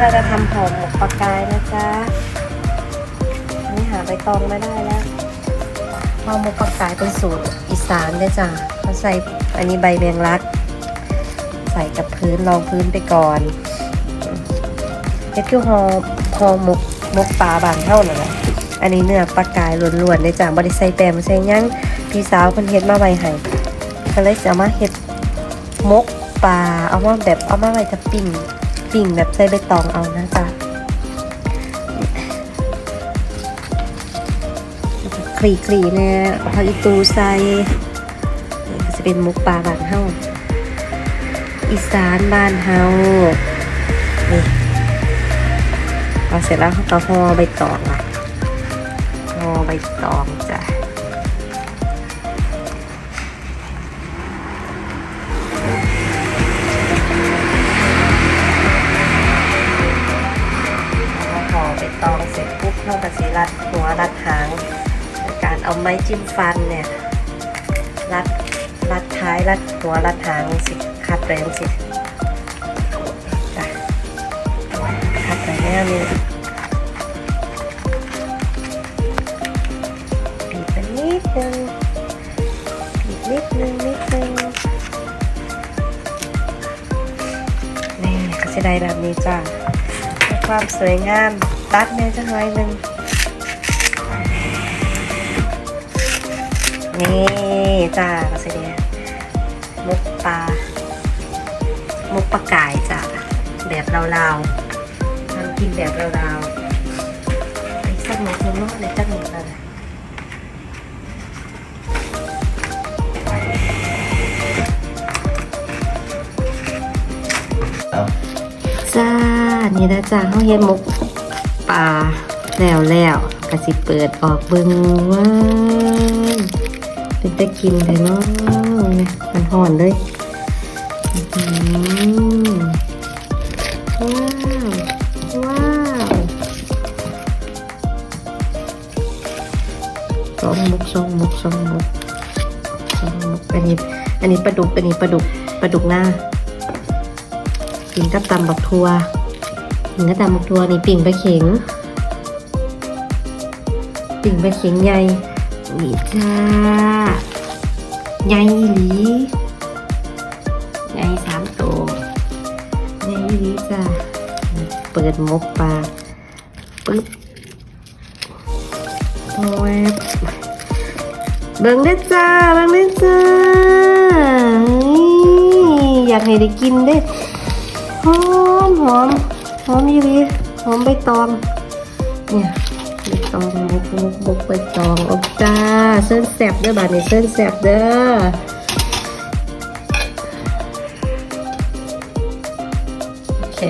เราจะทำห่อหมกปลากายนะจ๊ะนี่หาใบตองไม่ได้แล้วห่อหมกปลากายเป็นสูตรอีสานเลยจ้ะเขาใส่อันนี้ใบแมงลัก ใส่กับพื้นรองพื้นไปก่อนเฮ็ดคือห่อห่อหมกหมกปลาบางเท่านั่นแหละอันนี้เนื้อปลากายล้วนๆเลยจ้ะบ่ได้ใส่แป้งใส่ยังพี่สาวเพิ่นเฮ็ดมาไว้ให้ก็เลยจะมาเฮ็ดหมกปลาเอามาแบบเอามาไว้จะปิ้ง ปิ่งแบบใส่ใบตองเอานะจ๊ะคลีคลีๆเนี่ยพออีตูใส่ก็จะเป็นมุกปลาบานเฮาอีสานบ้านเฮานี่พอเสร็จแล้วเขาก็ห่อใบตองอะห่อใบตองจ้ะ องเสร็จปุ๊บเข้ากับสีรัดหัวรัดหางการเอาไม้จิ้มฟันเนี่ยรัดรัดท้ายรัดหัวรัดหางสิคัดแรงสิคัดไปแน่นี่บีบไปนิดนึงบีบนิดนึงนิดนึงนี่ก็จะได้แบบนี้จ้ะความสวยงาม ตัดแม่จังหน่อยหนึ่งนี่จ้าก็สิเดียมุกปลา มุกปลากายจ้าแบบลาวๆทำกินแบบลาวๆไอ้สักหมูคือมุกในจักหมูเลยจ้า นี่นะจ้าเขาเฮ็ดมุก ปลาแล้วแล้วก็สิเปิดออกเบิ่งว้าวเป็นตะกินเลยเนาะเนี่ยมันห่อนเลยอื้อหือว้าวว้าวสองมุกสองมุกสองมุกสองมุกอันนี้อันนี้ปลาดุกอันนี้ปลาดุกปลาดุกหน้ากินกับตำบักทัว กินกับตำบักทัวนี่ปิ่งปลาเข็ง ปิ่งปลาเข็งใหญ่นี่จ้าใหญ่หลีใหญ่สามตัวใหญ่หลีจ้าเปิดมกปลาปึ๊บแวบเบิ่งเด้จ้าเบิ่งเด้จ้าอยากให้ได้กินเด้หอมหอม หอมยี่ลีหอมใบตอง เนี่ยใบตองบุกบุกบุกใบตองโอ้จ้าเส้นแสบเด้อบาดนี้เส้นแสบเด้อโอเค